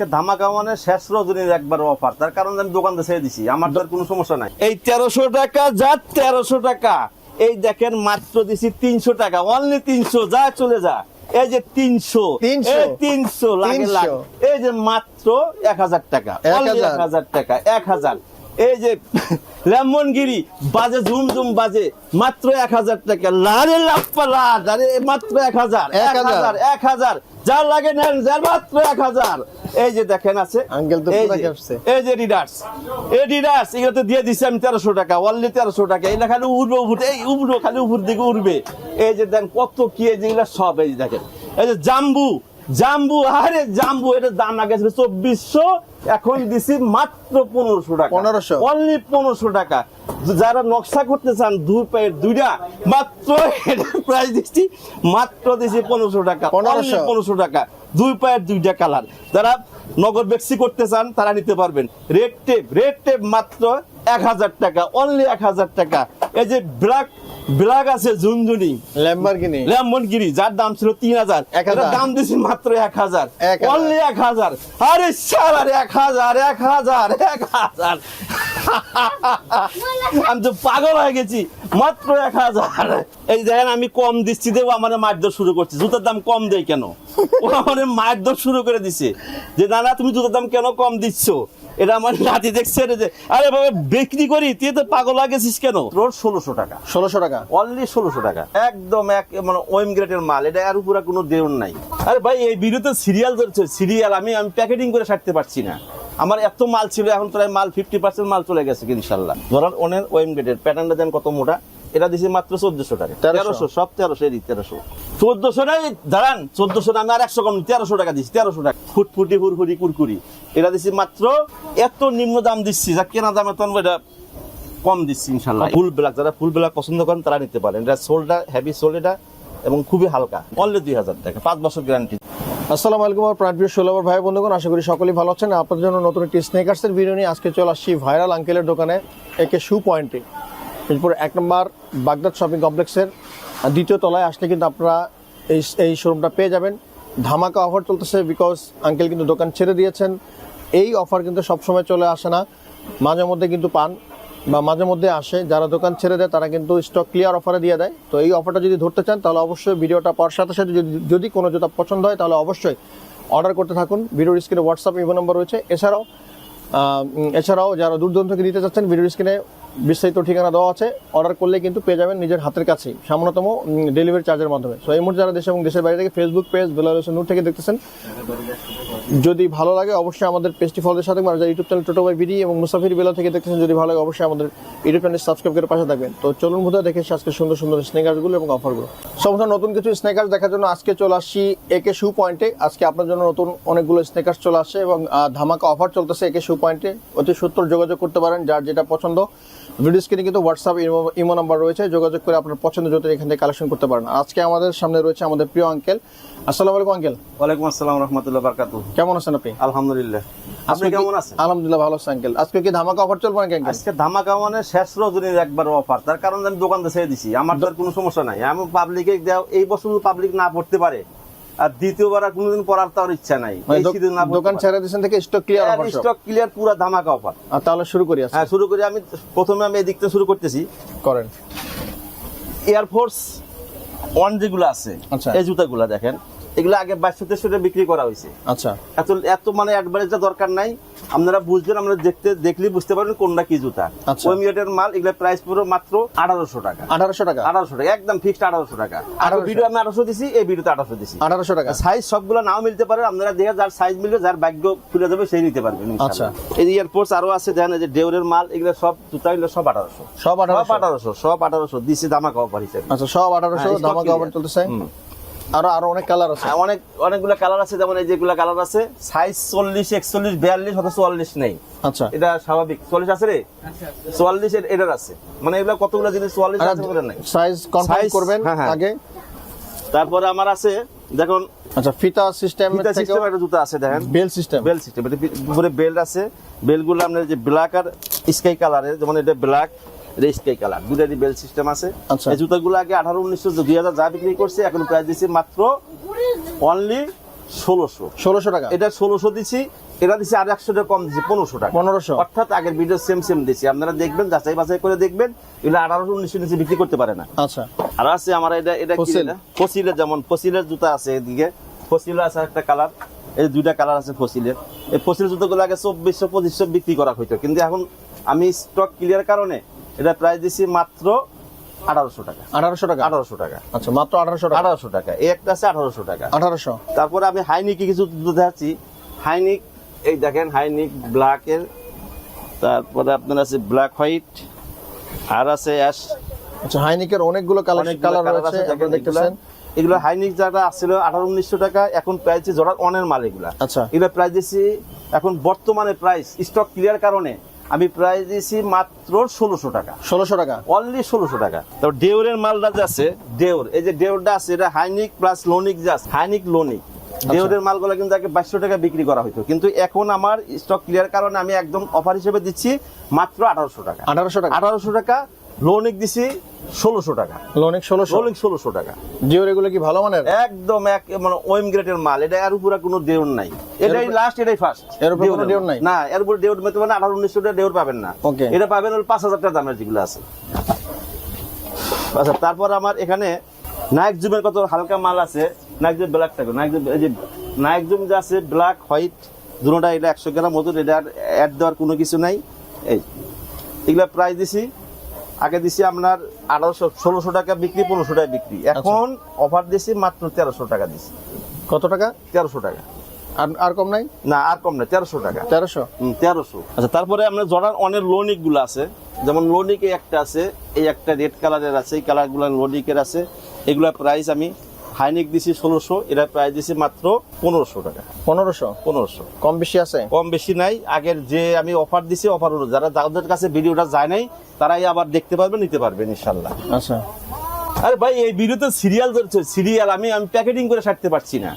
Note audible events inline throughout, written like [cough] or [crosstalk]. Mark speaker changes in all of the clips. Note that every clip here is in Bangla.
Speaker 1: আজকে ধামাকা মানে শেষ রজনীর একবার অফার তার কারণ আমি দোকানতে ছেড়ে দিছি। আমার তো কোনো সমস্যা নাই। এই তেরোশো টাকা যা তেরোশো টাকা এই দেখেন মাত্র দিছি তিনশো টাকা। অনলি তিনশো যা চলে যা। এই যে তিনশো
Speaker 2: 300
Speaker 1: তিনশো। লাগে লাখ। এই যে মাত্র এক হাজার টাকা। এক হাজার টাকা এক হাজার। এই যে লেমনগিরি বাজে ঝুম ঝুম বাজে মাত্র এক হাজার টাকা। লারে লাপ্পা লাট আরে মাত্র এক হাজার এক হাজার। এক হাজার। যার লাগে নেন যার মাত্র এক হাজার। এই যে দেখেন আছে
Speaker 2: তো
Speaker 1: এই যে- রিডার্স এই রিডার্স এগুলো তো দিয়ে দিছি আমি তেরোশো টাকা অনলি তেরোশো টাকা। এটা খালি উঠবে উঠবে এই উঠবে খালি উপর দিকে উঠবে এই যে দেন কত কি এই যেগুলো সব এই যে দেখেন। এই যে জাম্বু জাম্বু আরে জাম্বু এটা দাম আগে ছিল চব্বিশশো এখন দিছি মাত্র পনেরোশো টাকা।
Speaker 2: 1500
Speaker 1: অনলি পনেরোশো টাকা। যারা নকশা করতে চান দুই পায়ের দুইটা মাত্র প্রাইস দিচ্ছি মাত্র দিছি পনেরোশো টাকা।
Speaker 2: 1500
Speaker 1: পনেরোশো। টাকা। দুই পায়ের দুইটা কালার যারা নগদ বেক্সি করতে চান তারা নিতে পারবেন। রেড টেপ রেড টেপ মাত্র এক হাজার টাকা। অনলি এক হাজার টাকা। এই যে ব্ল্যাক ব্ল্যাক আছে ঝুনঝুনি।
Speaker 2: ল্যাম্বরগিনি।
Speaker 1: ল্যাম্বরগিনি যার দাম ছিল তিন হাজার।
Speaker 2: এক হাজার।
Speaker 1: এটার দাম দিছি মাত্র এক হাজার।
Speaker 2: এক হাজার।
Speaker 1: অনলি এক হাজার। আরে সার আরে এক হাজার এক হাজার এক হাজার। আমি তো পাগল হয়ে গেছি। মাত্র এক হাজার। এই দেখেন আমি কম দিচ্ছি দেবো আমার মারধর শুরু করছি। জুতার দাম কম দেয় কেন? ও আমার মারধর শুরু করে দিছে। যে না না তুমি জুতার দাম কেন কম দিচ্ছ? এটা আমার নাতি দেখছে যে আরে বাবা বিক্রি করি তুই তো পাগল লাগেছিস কেন? রোড ষোলোশো টাকা।
Speaker 2: ষোলোশো টাকা?
Speaker 1: অনলি ষোলোশো টাকা। একদম এক মানে ওয়েম গ্রেডের মাল। এটা আর উপরে কোনো দেউন নাই। আরে ভাই এই ভিডিওতে সিরিয়াল ধরছে। সিরিয়াল আমি আমি প্যাকেটিং করে সারতে পারছি না। আমার এত মাল ছিল এখন প্রায় মাল ফিফটি পার্সেন্ট মাল চলে গেছে ইনশাল্লাহ। ধরেন ওনের ওয়েম গেটের প্যাটার্নটা দেন কত মোটা এটা দিছি মাত্র চোদ্দশো টাকা। তেরোশো। সব তেরোশো এদিক তেরোশো। চোদ্দশো নাই দাঁড়ান চোদ্দশো না আমি আর একশো কম তেরোশো টাকা দিচ্ছি তেরোশো টাকা। ফুটফুটি হুরহুরি কুরকুরি। এটা দিছি মাত্র এত নিম্ন দাম দিচ্ছি যা কেনা দামে তখন এটা কম দিচ্ছি ইনশাল্লাহ। ফুল ব্ল্যাক যারা ফুল ব্ল্যাক পছন্দ করেন তারা নিতে পারেন। এটা সোলটা হেভি সোল এটা এবং খুবই হালকা। অনলি দুই হাজার টাকা পাঁচ বছর গ্যারান্টি
Speaker 2: আসসালামু আলাইকুম আমার প্রাণপ্রিয় ষোলবার ভাই বন্ধুগণ, আশা করি সকলেই ভালো আছেন। আপনাদের জন্য নতুন একটি স্নেকার্সের ভিডিও নিয়ে আজকে চলে আসছি ভাইরাল আঙ্কেলের দোকানে, একে শু পয়েন্টে এরপর এক নম্বর বাগদাদ শপিং কমপ্লেক্সের দ্বিতীয় তলায় আসলে কিন্তু আপনারা এই এই শোরুমটা পেয়ে যাবেন। ধামাকা অফার চলতেছে বিকজ আঙ্কেল কিন্তু দোকান ছেড়ে দিয়েছেন। এই অফার কিন্তু সবসময় চলে আসে না। মাঝে মধ্যে কিন্তু পান। বা মাঝে মধ্যে আসে, যারা দোকান ছেড়ে দেয়, তারা কিন্তু স্টক ক্লিয়ার অফারে দিয়ে দেয়। তো এই অফারটা যদি ধরতে চান, তাহলে অবশ্যই ভিডিওটা পাওয়ার সাথে সাথে যদি যদি কোনো জুতা পছন্দ হয়, তাহলে অবশ্যই অর্ডার করতে থাকুন। ভিডিওর স্ক্রিনে হোয়াটসঅ্যাপ ইভো নম্বর রয়েছে। এছাড়াও এছাড়াও যারা দূর দূরান্ত থেকে নিতে চাচ্ছেন, ভিডিওর স্ক্রিনে বিস্তারিত ঠিকানা দেওয়া আছে। অর্ডার করলে কিন্তু পেয়ে যাবেন নিজের হাতের কাছেই। সামান্যতম ডেলিভারি চার্জের মাধ্যমে। সো এই মুহূর্তে যারা দেশ এবং দেশের বাইরে থেকে ফেসবুক পেজ বেলাল হোসেন নূর থেকে দেখতেছেন, যদি ভালো লাগে অবশ্যই আমাদের পেজটি ফলোদের সাথে আর যারা YouTube channel Toto by BD এবং মুসাফির বেলা থেকে দেখতেছেন, যদি ভালো লাগে অবশ্যই আমাদের ইউটিউব চ্যানেল সাবস্ক্রাইব করে পাশে থাকবেন। তো চলুন বোধহয় দেখে আজকে সুন্দর সুন্দর স্নেকার্সগুলো এবং অফারগুলো সমস্ত নতুন কিছু স্নেকার্স দেখার জন্য আজকে চলে আসছি একে শু পয়েন্টে আজকে আপনার জন্য নতুন অনেকগুলো স্নেকার্স চলে আসছে এবং ধামাকা অফার চলতেছে একে শু পয়েন্টে অতি সত্তর যোগাযোগ করতে পারেন যার যেটা পছন্দ। ভিডিও স্ক্রিনে কিন্তু হোয়াটসঅ্যাপ ইমো নাম্বার রয়েছে যোগাযোগ করে আপনার পছন্দ জুতো এখান থেকে কালেকশন করতে পারেন। আজকে আমাদের সামনে রয়েছে আমাদের প্রিয় আঙ্কেল। আসসালামু আলাইকুম আঙ্কেল।
Speaker 1: ওয়ালাইকুম আসসালাম রহমতুল্লাহ বারকাতু।
Speaker 2: কেমন আছেন আপনি?
Speaker 1: আলহামদুলিল্লাহ। আপনি কেমন আছেন?
Speaker 2: আলহামদুলিল্লাহ ভালো আছি আঙ্কেল। আজকে কি ধামাকা অফার চলবে নাকি আঙ্কেল?
Speaker 1: আজকে ধামাকা মানে শেষ রজনীর একবার অফার তার কারণ আমি দোকানতে ছেড়ে দিছি। আমার তো আর কোনো সমস্যা নাই। আমি পাবলিকে এই বছর পাবলিক না পড়তে পারে। আর দ্বিতীয়বার আর কোনোদিন পড়ার তার ইচ্ছা নাই।
Speaker 2: মানে দোকান ছেড়ে দিয়েছেন থেকে স্টক ক্লিয়ার
Speaker 1: স্টক ক্লিয়ার পুরো ধামাকা অফার
Speaker 2: আর তাহলে শুরু করি
Speaker 1: হ্যাঁ শুরু করি। আমি প্রথমে আমি এদিক থেকে শুরু করতেছি।
Speaker 2: করেন।
Speaker 1: এয়ারফোর্স ওয়ান যেগুলো আছে
Speaker 2: আচ্ছা।
Speaker 1: এই জুতাগুলো দেখেন। এগুলো আগে বাইশশো তেরোশো বিক্রি করা হয়েছে।
Speaker 2: আচ্ছা।
Speaker 1: এত এত মানে অ্যাডভারেজটা দরকার নাই। আপনারা বুঝবেন আমরা দেখতে দেখলে বুঝতে পারবেন কোনটা কি জুতা।
Speaker 2: আচ্ছা।
Speaker 1: মাল এগুলো প্রাইস পুরো মাত্র আঠারোশো টাকা।
Speaker 2: আঠারোশো টাকা?
Speaker 1: আঠারোশো টাকা একদম ফিক্সড আঠারোশো টাকা। আর ভিডিও আমি আঠারোশো দিছি এই ভিডিওতে আঠারোশো দিছি।
Speaker 2: আঠারোশো টাকা।
Speaker 1: সাইজ সবগুলো নাও মিলতে পারে আপনারা দেখে যার সাইজ মিলবে যার ভাগ্য খুলে যাবে সেই নিতে পারবেন
Speaker 2: আচ্ছা।
Speaker 1: এই এয়ারপোর্টস আরও আছে দেখেন যে ডেউরের মাল এগুলো সব জুতা এগুলো সব আঠারোশো।
Speaker 2: সব
Speaker 1: সব
Speaker 2: আঠারোশো
Speaker 1: আঠারোশো সব আঠারোশো। দিছি ধামাকা অফার হিসেবে।
Speaker 2: আচ্ছা সব আঠারোশো
Speaker 1: হ্যাঁ, clear।
Speaker 2: অফার চলতেছে। আরও আরও অনেক কালার আছে।
Speaker 1: হ্যাঁ, অনেক অনেকগুলো কালার আছে যেমন এই যেগুলো কালার আছে সাইজ চল্লিশ একচল্লিশ বিয়াল্লিশ অথবা চুয়াল্লিশ নেই।
Speaker 2: আচ্ছা।
Speaker 1: এটা স্বাভাবিক। চল্লিশ আছে রে? চুয়াল্লিশ এর- এটার আছে। মানে এগুলো কতগুলো জিনিস চুয়াল্লিশ আছে বলে নাই?
Speaker 2: সাইজ কনফার্ম করবেন
Speaker 1: হ্যাঁ, হ্যাঁ।
Speaker 2: আগে।
Speaker 1: তারপরে আমার আছে দেখুন
Speaker 2: আচ্ছা ফিতা সিস্টেম
Speaker 1: ফিতা সিস্টেম একটা জুতা আছে দেখেন।
Speaker 2: বেল সিস্টেম
Speaker 1: বেল সিস্টেম এটা উপরে বেল্ট আছে। বেলগুলো আপনার যে ব্ল্যাক আর স্কাই কালারের যেমন এটা ব্ল্যাক কালার। দুটারই বেল সিস্টেম আছে।
Speaker 2: আচ্ছা।
Speaker 1: এই জুতাগুলো আগে আঠারো উনিশশো দুই হাজার যা বিক্রি করছে এখন প্রাইস দিচ্ছি মাত্র অনলি ষোলোশো।
Speaker 2: ষোলোশো টাকা।
Speaker 1: এটা ষোলোশো দিছি এটা দিছি আর একশো টাকা কম পনেরোশো টাকা।
Speaker 2: পনেরোশো।
Speaker 1: অর্থাৎ আগের ভিডিও সেম সেম দিছি। আপনারা দেখবেন যাচাই বাছাই করে দেখবেন এগুলো আঠারোশো উনিশশো নিচে বিক্রি করতে পারে না।
Speaker 2: আচ্ছা।
Speaker 1: আর আছে আমার এটা এটা এটা? ফসিলের যেমন ফসিলের জুতা আছে এদিকে। ফসিলের আছে একটা কালার। এই দুইটা কালার আছে ফসিলের। এই ফসিলের জুতোগুলো আগে চব্বিশশো পঁচিশশো বিক্রি করা হইতো। কিন্তু এখন আমি স্টক ক্লিয়ার কারণে এটা প্রাইস দিছি মাত্র আঠারোশো টাকা।
Speaker 2: আঠারোশো টাকা?
Speaker 1: আঠারোশো টাকা।
Speaker 2: আচ্ছা মাত্র আঠারোশো টাকা?
Speaker 1: আঠারোশো টাকা। এই একটা আছে আঠারোশো টাকা।
Speaker 2: আঠারোশো?
Speaker 1: তারপরে আমি হাইনিকে কিছু দেখাচ্ছি। হাইনিক এই দেখেন হাইনিক ব্ল্যাকের তারপরে আপনার আছে ব্ল্যাক হোয়াইট আর আছে অ্যাশ
Speaker 2: আচ্ছা হাইনিকের অনেকগুলো কালার কালার রয়েছে
Speaker 1: আছে, দেখেন
Speaker 2: আপনারা দেখতেছেন।
Speaker 1: এগুলো। হাইনিক যারা আসছিল আঠারো উনিশশো টাকা এখন প্রাইস জোড়ার অনের মাল এগুলা।
Speaker 2: আচ্ছা।
Speaker 1: এগুলো প্রাইস দিছি এখন বর্তমানে প্রাইস স্টক ক্লিয়ার কারণে। আমি প্রাইস দিয়েছি মাত্র ষোলোশো টাকা।
Speaker 2: ষোলোশো টাকা।
Speaker 1: অনলি ষোলোশো টাকা। তো ডেউরের মালটা যে আছে ডেউর এই যে ডেউরটা আছে এটা হাইনিক প্লাস লোনিক যে আছে হাইনিক লোনিক। ডেওরের মালগুলো কিন্তু আগে বাইশশো টাকা বিক্রি করা হতো কিন্তু এখন আমার স্টক ক্লিয়ার কারণে আমি একদম অফার হিসেবে দিচ্ছি মাত্র আঠারোশো টাকা।
Speaker 2: আঠারোশো টাকা।
Speaker 1: আঠারোশো টাকা লোনিক দিছি ষোলোশো টাকা।
Speaker 2: লোনিক ষোলোশো?
Speaker 1: লোনিক ষোলোশো টাকা।
Speaker 2: জিওর এগুলো কি ভালো মানের?
Speaker 1: একদম এক মানে ওয়েম গ্রেডের মাল। এটা এর উপরে কোনো দেউর নাই। এটাই লাস্ট এটাই ফার্স্ট
Speaker 2: এর উপরে কোনো দেউর নাই?
Speaker 1: না এর উপরে দেউর মেতে মানে আঠারো উনিশশো টাকা দেউর পাবেন না।
Speaker 2: Okay.
Speaker 1: এটা পাবেন ওই পাঁচ হাজার টাকা দামের যেগুলো আছে। আচ্ছা তারপর আমার এখানে নায়ক জুমের কত হালকা মাল আছে। নায়ক জুম ব্ল্যাক থাকে নায়ক জুম এই যে নায়ক জুম যে আছে ব্ল্যাক হোয়াইট দুটোটা এটা একশো গ্রাম মতো এটা অ্যাড দেওয়ার কোনো কিছু নাই। এই এগুলা প্রাইস দিছি আগে দিছি আপনার আঠারোশো ষোলোশো টাকা বিক্রি পনেরোশো টাকা বিক্রি। এখন অফার দিছি মাত্র তেরোশো টাকা দিছি।
Speaker 2: কত টাকা?
Speaker 1: তেরোশো টাকা।
Speaker 2: আর আর কম নাই?
Speaker 1: না আর কম নাই তেরোশো টাকা।
Speaker 2: তেরোশো?
Speaker 1: তেরোশো। আচ্ছা তারপরে আমরা জর্ডান অনেক লোনিকগুলো আছে। যেমন লোনিক একটা আছে এই একটা রেড কালারের আছে এই কালারগুলো লোনিকের আছে। এগুলা প্রাইস আমি হাইনিক দিছি ষোলোশো এটা প্রাইস দিছি মাত্র পনেরোশো টাকা।
Speaker 2: পনেরোশো?
Speaker 1: পনেরোশো।
Speaker 2: কম বেশি আছে?
Speaker 1: কম বেশি নাই। আগের যে আমি অফার দিছি অফার যারা যাদের কাছে ভিডিওটা যায় নাই তারাই আবার দেখতে পারবেন নিতে পারবেন ইনশাল্লাহ
Speaker 2: আচ্ছা।
Speaker 1: আরে ভাই এই ভিডিওতে সিরিয়াল সিরিয়াল আমি আমি প্যাকেটিং করে ছাড়তে পারছি না।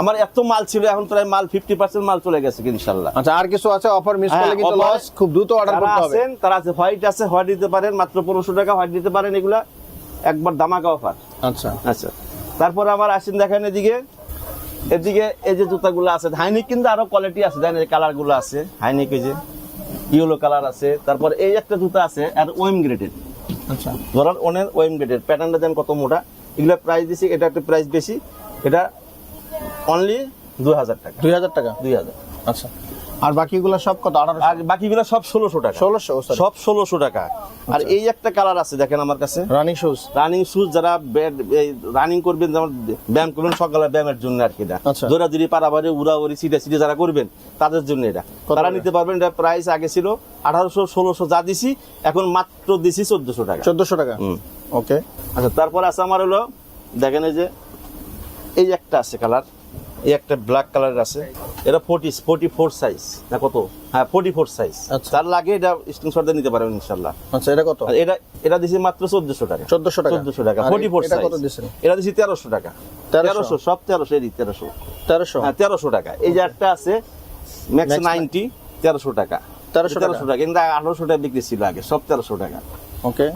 Speaker 1: আমার এত মাল ছিল এখন প্রায় মাল ফিফটি পার্সেন্ট মাল চলে গেছে ইনশাল্লাহ
Speaker 2: আচ্ছা আর কিছু আছে অফার মিস
Speaker 1: হ্যাঁ,
Speaker 2: করলে কিন্তু লস খুব দ্রুত অর্ডার করতে হবে।
Speaker 1: আছেন তারা আছে হোয়াইট আছে হোয়াইট দিতে পারেন মাত্র পনেরোশো টাকা হোয়াইট দিতে পারেন এগুলা একবার দামাকা অফার
Speaker 2: আচ্ছা।
Speaker 1: আচ্ছা। তারপরে আমার আসেন দেখেন এদিকে। এদিকে এই যে জুতাগুলো আছে হাইনিক কিন্তু আরও কোয়ালিটি আছে দেখেন এই কালারগুলো আছে হাইনিক এই যে ইয়েলো কালার আছে। তারপর এই একটা জুতা আছে আর ওয়েম গ্রেডেড।
Speaker 2: আচ্ছা।
Speaker 1: ধরার ওনের ওয়েম গ্রেডেড প্যাটার্নটা দেন কত মোটা। এগুলো প্রাইস দিছি এটা একটা প্রাইস বেশি এটা অনলি দুই হাজার টাকা।
Speaker 2: দুই হাজার টাকা?
Speaker 1: দুই হাজার।
Speaker 2: আচ্ছা। আর বাকিগুলো সব কত? আঠারোশো?
Speaker 1: আর বাকিগুলো সব ষোলোশো টাকা।
Speaker 2: ষোলোশো
Speaker 1: সব ষোলোশো টাকা। আর এই একটা কালার আছে দেখেন আমার কাছে।
Speaker 2: রানিং শুজ
Speaker 1: রানিং শুজ যারা রানিং করবেন যেমন ব্যায়াম করবেন সকালে ব্যায়ামের জন্য আর কি এটা।
Speaker 2: আচ্ছা।
Speaker 1: দৌড়াদৌড়ি পারাবাড়ি উড়াউড়ি সিটে সিটে যারা করবেন তাদের জন্য এটা। তারা নিতে পারবেন এটা প্রাইস আগে ছিল আঠারোশো ষোলোশো যা দিছি এখন মাত্র দিছি চোদ্দশো টাকা।
Speaker 2: চোদ্দশো টাকা? ওকে
Speaker 1: আচ্ছা তারপর আছে আমার হলো দেখেন এই যে এই একটা আছে কালার। এই একটা ব্ল্যাক কালার আছে। এটা ফোর্টি ফোর্টি ফোর সাইজ না কত? হ্যাঁ ফোর্টি ফোর সাইজ। তার লাগে এটা স্ক্রিনশট দিয়ে নিতে পারবেন ইনশাল্লাহ
Speaker 2: আচ্ছা এটা কত?
Speaker 1: এটা এটা দিছি মাত্র চোদ্দশো টাকা।
Speaker 2: চোদ্দশো টাকা।
Speaker 1: চোদ্দশো টাকা ফোর্টি ফোর
Speaker 2: দিচ্ছেন
Speaker 1: এটা দিছি তেরোশো টাকা। তেরোশো? সব তেরোশো এই তেরোশো।
Speaker 2: তেরোশো?
Speaker 1: হ্যাঁ তেরোশো টাকা। এই যে একটা আছে ম্যাক্স নাইনটি তেরোশো টাকা।
Speaker 2: 1300 টাকা।
Speaker 1: তেরোশো টাকা কিন্তু আঠারোশো টাকা বিক্রি ছিল আগে সব তেরোশো টাকা।
Speaker 2: ওকে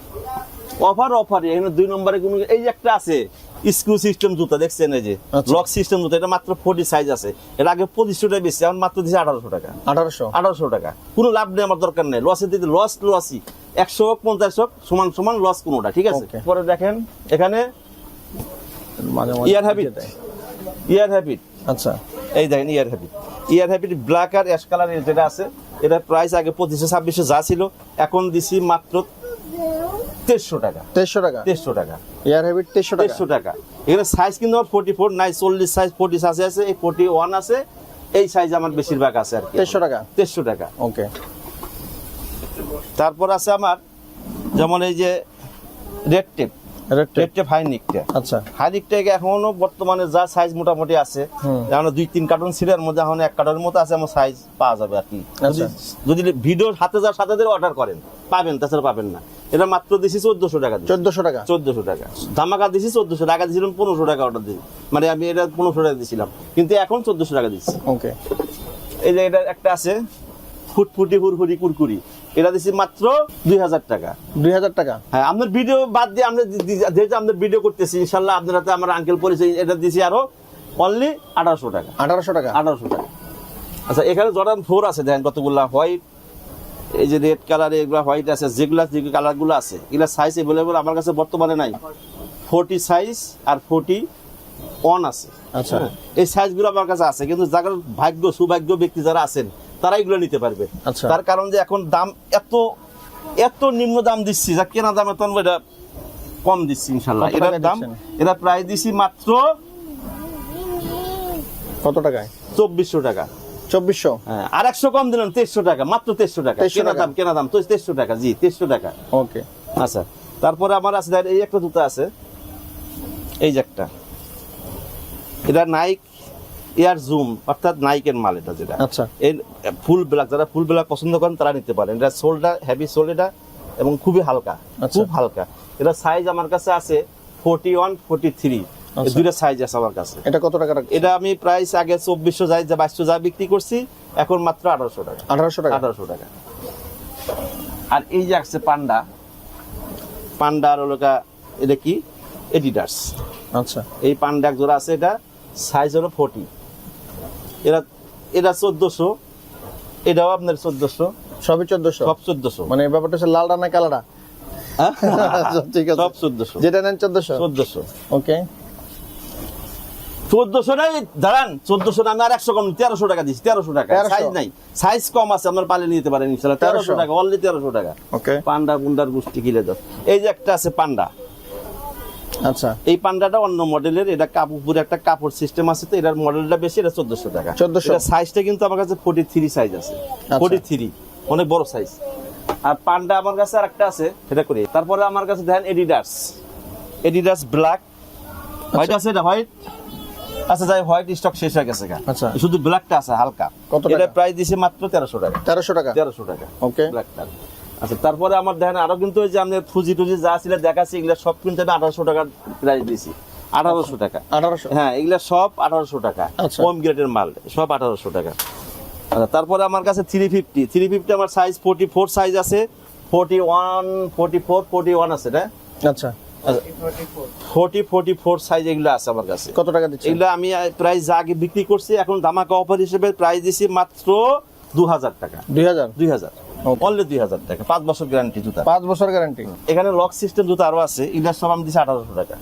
Speaker 1: অফার অফার এখানে দুই নম্বরে কোনো এই যে একটা আছে স্ক্রু সিস্টেম জুতা দেখছেন এই যে?
Speaker 2: আচ্ছা।
Speaker 1: লক সিস্টেম জুতা এটা মাত্র ফোর্টি সাইজ আছে। এর আগে পঁচিশশো টাকা বেশি এখন মাত্র দিচ্ছে আঠারোশো টাকা।
Speaker 2: আঠারোশো?
Speaker 1: আঠারোশো টাকা। কোনো লাভ নেই আমার দরকার নেই। লসের দিতে লস লসই একশো হোক পঞ্চাশ হোক সমান সমান লস কোনোটা ঠিক আছে? পরে দেখেন এখানে ইয়ার হ্যাবিট ইয়ার হ্যাবিট
Speaker 2: আচ্ছা।
Speaker 1: এই দেখেন ear habit ear habit black আর অ্যাশ কালারের যেটা আছে এটা প্রাইস আগে পঁচিশশো ছাব্বিশশো যা ছিল এখন দিছি মাত্র তেইশশো টাকা।
Speaker 2: তেরশো টাকা?
Speaker 1: তেরশো টাকা।
Speaker 2: এয়ার হ্যাবিট তেরশো
Speaker 1: তেরশো টাকা। এখানে সাইজ কিন্তু আমার ফোর্টি ফোর নাই চল্লিশ সাইজ ফোর্টি সাইজ আছে এই ফোর্টি ওয়ান আছে এই সাইজ আমার বেশিরভাগ আছে আর
Speaker 2: তেরশো টাকা?
Speaker 1: তেরশো টাকা।
Speaker 2: ওকে
Speaker 1: তারপর আছে আমার যেমন এই যে রেড টেপ
Speaker 2: রেড
Speaker 1: টেপ হাইনিকটা
Speaker 2: আচ্ছা।
Speaker 1: হাইনিকটা এখনও বর্তমানে যা সাইজ মোটামুটি আছে। যেমন দুই তিন কার্টন ছিল এর মধ্যে এখন এক কার্টনের মতো আছে আমার সাইজ পাওয়া যাবে আর কি।
Speaker 2: আচ্ছা।
Speaker 1: যদি যদি ভিডিও হাতে যাওয়ার সাথে অর্ডার করেন পাবেন তাছাড়া পাবেন না। এটা মাত্র দিছি চোদ্দশো টাকা।
Speaker 2: চোদ্দশো টাকা?
Speaker 1: চোদ্দশো টাকা। ধামাকা দিছি চোদ্দশো টাকা দিয়েছিলাম পনেরোশো টাকা অর্ডার দিই মানে আমি এটা পনেরোশো টাকা দিয়েছিলাম কিন্তু এখন চোদ্দশো টাকা দিচ্ছি
Speaker 2: ওকে
Speaker 1: এই যে এটা একটা আছে ফুটফুটি হুরহুরি কুরকুরি। এটা দিছি মাত্র দুই হাজার টাকা।
Speaker 2: দুই হাজার টাকা?
Speaker 1: হ্যাঁ আপনার ভিডিও বাদ দিয়ে আমরা যেহেতু আপনার ভিডিও করতেছি ইনশাল্লাহ আপনার হাতে আমার আঙ্কেল পরিচয় এটা দিছি আরও অনলি আঠারোশো টাকা।
Speaker 2: আঠারোশো টাকা?
Speaker 1: আঠারোশো টাকা। আচ্ছা এখানে জর্ডান ফোর আছে দেখেন কতগুলা হোয়াইট এই যে রেড কালার এগুলো হোয়াইট আছে যেগুলা যে কালারগুলো আছে এগুলা সাইজ অ্যাভেলেবল আমার কাছে বর্তমানে নাই। ফোরটি সাইজ আর ফোরটি অন আছে।
Speaker 2: আচ্ছা।
Speaker 1: হ্যাঁ, এই সাইজগুলো আমার কাছে আছে কিন্তু যাদের ভাগ্য সৌভাগ্য ব্যক্তি যারা আছেন তারা এগুলো নিতে পারবে।
Speaker 2: আচ্ছা।
Speaker 1: তার কারণ যে এখন দাম এত এত নিম্ন দাম দিচ্ছি যা কেনা দামে তখন এটা কম দিচ্ছি ইনশাল্লাহ এটার দাম? এটা প্রায় দিছি মাত্র
Speaker 2: কত টাকায়?
Speaker 1: চব্বিশশো টাকা।
Speaker 2: চব্বিশশো?
Speaker 1: হ্যাঁ আর একশো কম দিলাম তেইশশো টাকা মাত্র তেইশশো টাকা।
Speaker 2: 2300
Speaker 1: কেনা দাম কেনা দাম তো তেইশশো টাকা জি তেইশশো টাকা।
Speaker 2: ওকে।
Speaker 1: আচ্ছা তারপরে আমার আছে এই একটা জুতা আছে এই যে একটা। এটা নাইক এয়ার জুম অর্থাৎ নাইকের মাল এটা যেটা।
Speaker 2: আচ্ছা।
Speaker 1: এই ফুল ব্ল্যাক যারা ফুল ব্ল্যাক পছন্দ করেন তারা নিতে পারেন। এটা সোলটা হেভি সোল এটা এবং খুবই হালকা
Speaker 2: আচ্ছা।
Speaker 1: খুব হালকা। এটা সাইজ আমার কাছে আছে ফোর্টি ওয়ান ফোর্টি থ্রি। দুইটা সাইজ আছে আমার কাছে।
Speaker 2: এটা কত টাকা
Speaker 1: এটা আমি প্রাইস আগে চব্বিশশো যাই যা বাইশশো যা বিক্রি করছি এখন মাত্র আঠারোশো টাকা।
Speaker 2: আঠারোশো টাকা?
Speaker 1: আঠারোশো টাকা। আর এই যে আসছে পান্ডা পান্ডা আর গা- এটা কি? এডিডাস
Speaker 2: আচ্ছা।
Speaker 1: এই পান্ডা এক জোড়া আছে এটা সাইজ হলো ফোর্টি এরা এটা চোদ্দশো এটাও আপনার চোদ্দশো।
Speaker 2: সবই চোদ্দশো?
Speaker 1: সব চোদ্দশো।
Speaker 2: মানে ব্যাপারটা হচ্ছে লালটা না কালাটা আচ্ছা, ঠিক আছে।
Speaker 1: সব চোদ্দশো।
Speaker 2: যেটা নেন চোদ্দশো?
Speaker 1: চোদ্দশো।
Speaker 2: ওকে।
Speaker 1: চোদ্দশো নাই দাঁড়ান চোদ্দশো না আমি আর একশো কম তেরোশো টাকা দিচ্ছি তেরোশো টাকা।
Speaker 2: 1300
Speaker 1: সাইজ নাই। সাইজ কম আছে আপনার পালে নিতে পারেন ইনশাল্লাহ। তেরোশো? টাকা অনলি তেরোশো টাকা।
Speaker 2: ওকে।
Speaker 1: পান্ডা বুন্ডার গোষ্ঠী কিলে দাও এই যে একটা আছে পান্ডা।
Speaker 2: আচ্ছা।
Speaker 1: এই পান্ডাটা অন্য মডেলের এটা কাপড় একটা কাপড় সিস্টেম আছে তো এটার মডেলটা বেশি এটা চোদ্দশো টাকা।
Speaker 2: 1400
Speaker 1: এটা সাইজটা কিন্তু আমার কাছে ফোর্টি থ্রি সাইজ আছে।
Speaker 2: আচ্ছা।
Speaker 1: ফোর্টি থ্রি অনেক বড় সাইজ আর পান্ডা আমার কাছে আর একটা আছে সেটা করি। তারপরে আমার কাছে দেখেন এডিডাস এডিডাস ব্ল্যাক হোয়াইট আছে এটা হোয়াইট আচ্ছা যাই হোয়াইট স্টক শেষ হয়ে গেছে
Speaker 2: আচ্ছা।
Speaker 1: শুধু ব্ল্যাকটা আছে হালকা।
Speaker 2: কত
Speaker 1: এটা প্রাইস দিছে মাত্র তেরোশো টাকা।
Speaker 2: তেরোশো টাকা?
Speaker 1: তেরোশো টাকা।
Speaker 2: ওকে
Speaker 1: ব্ল্যাকটা আচ্ছা তারপরে আমার দেখেন আরও কিন্তু ওই যে আমি ফুজি টুজি যা ছিল দেখাচ্ছি এগুলো সব কিন্তু আমি আঠারোশো টাকার প্রাইস দিয়েছি। আঠারোশো টাকা।
Speaker 2: আঠারোশো?
Speaker 1: হ্যাঁ এগুলো সব আঠারোশো টাকা।
Speaker 2: আচ্ছা।
Speaker 1: কম গ্রেডের মাল সব আঠারোশো টাকা। আচ্ছা তারপরে আমার কাছে থ্রি ফিফটি থ্রি ফিফটি আমার সাইজ ফোর্টি ফোর সাইজ আছে। Forty one forty four forty one আছে না?
Speaker 2: আচ্ছা।
Speaker 1: ফোর্টি ফোর্টি ফোর সাইজ এগুলো আছে আমার কাছে।
Speaker 2: কত টাকা দিচ্ছেন?
Speaker 1: এগুলো আমি প্রাইস যা আগে বিক্রি করছি এখন ধামাকা অফার হিসেবে প্রাইস দিছি মাত্র দু হাজার টাকা।
Speaker 2: দুই হাজার?
Speaker 1: দুই হাজার. অনলি দুই হাজার টাকা। পাঁচ বছর গ্যারান্টি জুতা।
Speaker 2: পাঁচ বছর গ্যারান্টি
Speaker 1: এখানে লক সিস্টেম জুতা আরও আছে। সব আমি দিচ্ছি আঠারোশো টাকা।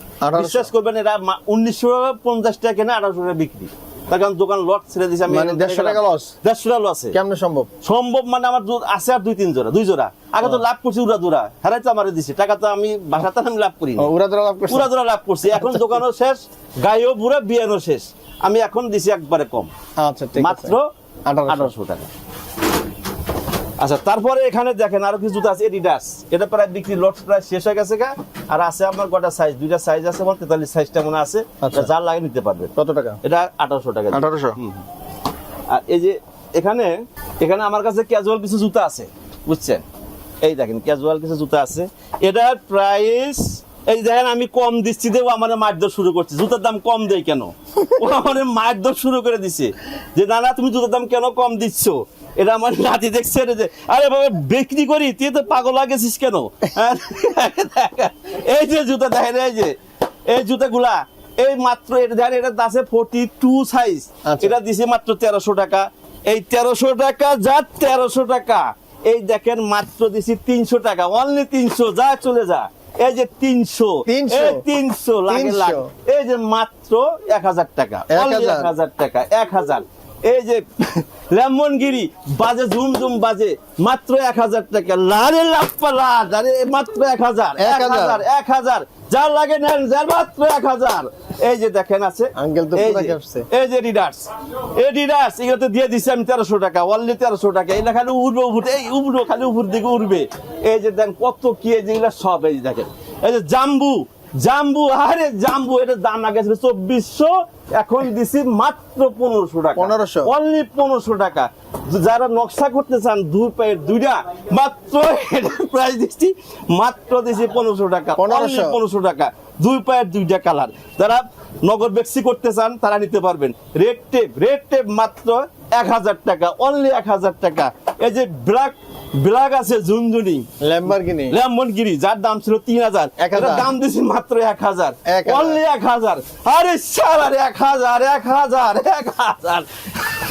Speaker 1: বিশ্বাস করবেন এরা উনিশশো পঞ্চাশ টাকা কেনে আঠারোশো টাকা বিক্রি। তার কারণ দোকান লট ছেড়ে দিয়েছি আমি
Speaker 2: মানে 150 টাকা loss?
Speaker 1: দেড়শো টাকা লস
Speaker 2: কেমনে সম্ভব?
Speaker 1: সম্ভব মানে আমার আছে আর দুই তিন জোড়া। দুই জোড়া। আগে তো লাভ করছি উড়া দুরা হারাই তো আমার দিছি। টাকা তো আমি বাসাতে আমি লাভ করি
Speaker 2: উড়া ধরা লাভ করছে?
Speaker 1: পুরা দুরা লাভ করছি। এখন দোকানও শেষ গায়েও পুরা বিয়ানো শেষ। আমি এখন দিছি একবারে কম।
Speaker 2: আচ্ছা ঠিক
Speaker 1: মাত্র
Speaker 2: আঠারোশো
Speaker 1: টাকা। আচ্ছা তারপরে এখানে দেখেন আরও কিছু জুতা আছে এডিডাস এটা প্রায় বিক্রি লট প্রায় শেষ হয়ে গেছে গা। আর আছে আমার গোটা সাইজ দুইটা সাইজ আছে আমার তেতাল্লিশ সাইজটা মনে আছে।
Speaker 2: আচ্ছা।
Speaker 1: যার লাগে নিতে পারবে।
Speaker 2: কত টাকা?
Speaker 1: এটা আঠারোশো টাকা।
Speaker 2: আঠারোশো?
Speaker 1: আর এই যে এখানে এখানে আমার কাছে ক্যাজুয়াল কিছু জুতা আছে বুঝছেন? এই দেখেন ক্যাজুয়াল কিছু জুতা আছে। এটার প্রাইস এই দেখেন আমি কম দিচ্ছি দেবো আমার মারধর শুরু করছি। জুতার দাম কম দেয় কেন? ও আমার মারধর শুরু করে দিছে। যে না না তুমি জুতার দাম কেন কম দিচ্ছ? এটা আমার নাতি দেখছে যে আরে বাবা বিক্রি করি? তুই তো পাগল লাগেছিস কেন? হ্যাঁ? এই যে জুতা দেখেন এই যে এই জুতাগুলা এই মাত্র এটা দেখেন এটা আছে ফোর্টি টু সাইজ। এটা দিছে মাত্র তেরোশো টাকা। এই তেরোশো টাকা যা তেরোশো টাকা। এই দেখেন মাত্র দিছি তিনশো টাকা। অনলি তিনশো যা চলে যা। এই যে তিনশো তিনশো। লাগে লাখ এই যে মাত্র এক হাজার টাকা। এক হাজার। টাকা এক হাজার। এই যে [laughs] লেমনগিরি বাজে ঝুম ঝুম বাজে মাত্র এক হাজার টাকা। লারে লাপ্পা লাট আরে মাত্র এক হাজার
Speaker 2: এক। হাজার
Speaker 1: এক হাজার। যার লাগে নেন যার মাত্র এক হাজার। এই যে দেখেন আছে
Speaker 2: আঙ্কেল তো
Speaker 1: এই যে- এই যে রিডার্স এই রিডার্স এগুলো তো দিয়ে দিচ্ছি আমি তেরোশো টাকা অনলি তেরোশো টাকা। এই খালি উঠবে উঠবে এই উঠবো খালি উপর দিকে উঠবে এই যে দেখেন কত কি এই যেগুলো সব এই যে দেখেন। এই যে জাম্বু জাম্বু আরে জাম্বু এটা দাম আগে ছিল চব্বিশশো এখন দিছি মাত্র পনেরোশো টাকা।
Speaker 2: 1500
Speaker 1: অনলি পনেরোশো টাকা। যারা নকশা করতে চান দুই পায়ের দুইটা মাত্র প্রাইস দিচ্ছি মাত্র দিছি পনেরোশো টাকা।
Speaker 2: 1500
Speaker 1: পনেরোশো? টাকা। দুই পায়ের দুইটা কালার যারা নগদ বেক্সি করতে চান তারা নিতে পারবেন। রেড টেপ রেড টেপ মাত্র এক হাজার টাকা। অনলি এক হাজার টাকা। এই যে ব্ল্যাক ব্ল্যাক আছে ঝুনঝুনি।
Speaker 2: ল্যাম্বরগিনি।
Speaker 1: লেমনগিরি যার দাম ছিল তিন হাজার।
Speaker 2: এক হাজার।
Speaker 1: দাম দিছি মাত্র এক হাজার।
Speaker 2: এক
Speaker 1: অনলি এক হাজার। আরে সার এক হাজার এক হাজার এক হাজার।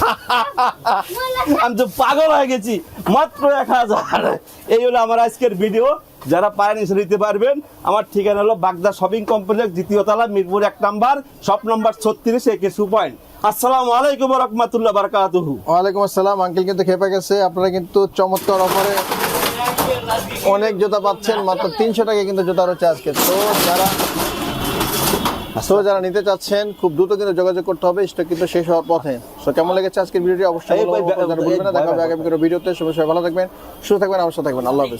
Speaker 1: [laughs] আমি তো পাগল হয়ে গেছি। মাত্র এক হাজার। এই হলো আমার আজকের ভিডিও যারা পায়েন এসে নিতে পারবেন আমার ঠিকানা হলো বাগদা শপিং কমপ্লেক্স দ্বিতীয় তলা মিরপুর এক নাম্বার শপ নাম্বার ছত্রিশ একে সু পয়েন্ট আসসালামু আলাইকুম রহমতুল্লাহ বারকাতুহু।
Speaker 2: ওয়ালাইকুম আসসালাম আঙ্কেল কিন্তু খেপে গেছে। আপনারা কিন্তু চমৎকার অফারে অনেক জুতা পাচ্ছেন মাত্র তিনশো টাকা কিন্তু জুতা রয়েছে আজকে। তো যারা তো যারা নিতে চাচ্ছেন খুব দ্রুত কিন্তু যোগাযোগ করতে হবে স্টক কিন্তু শেষ হওয়ার পথে। তো কেমন লেগেছে আজকের ভিডিওটি? অবশ্যই বলবেন না। দেখা হবে আগামী কোনো ভিডিওতে। সবাই ভালো থাকবেন সুস্থ থাকবেন অবশ্যই থাকবেন। আল্লাহ হাফেজ।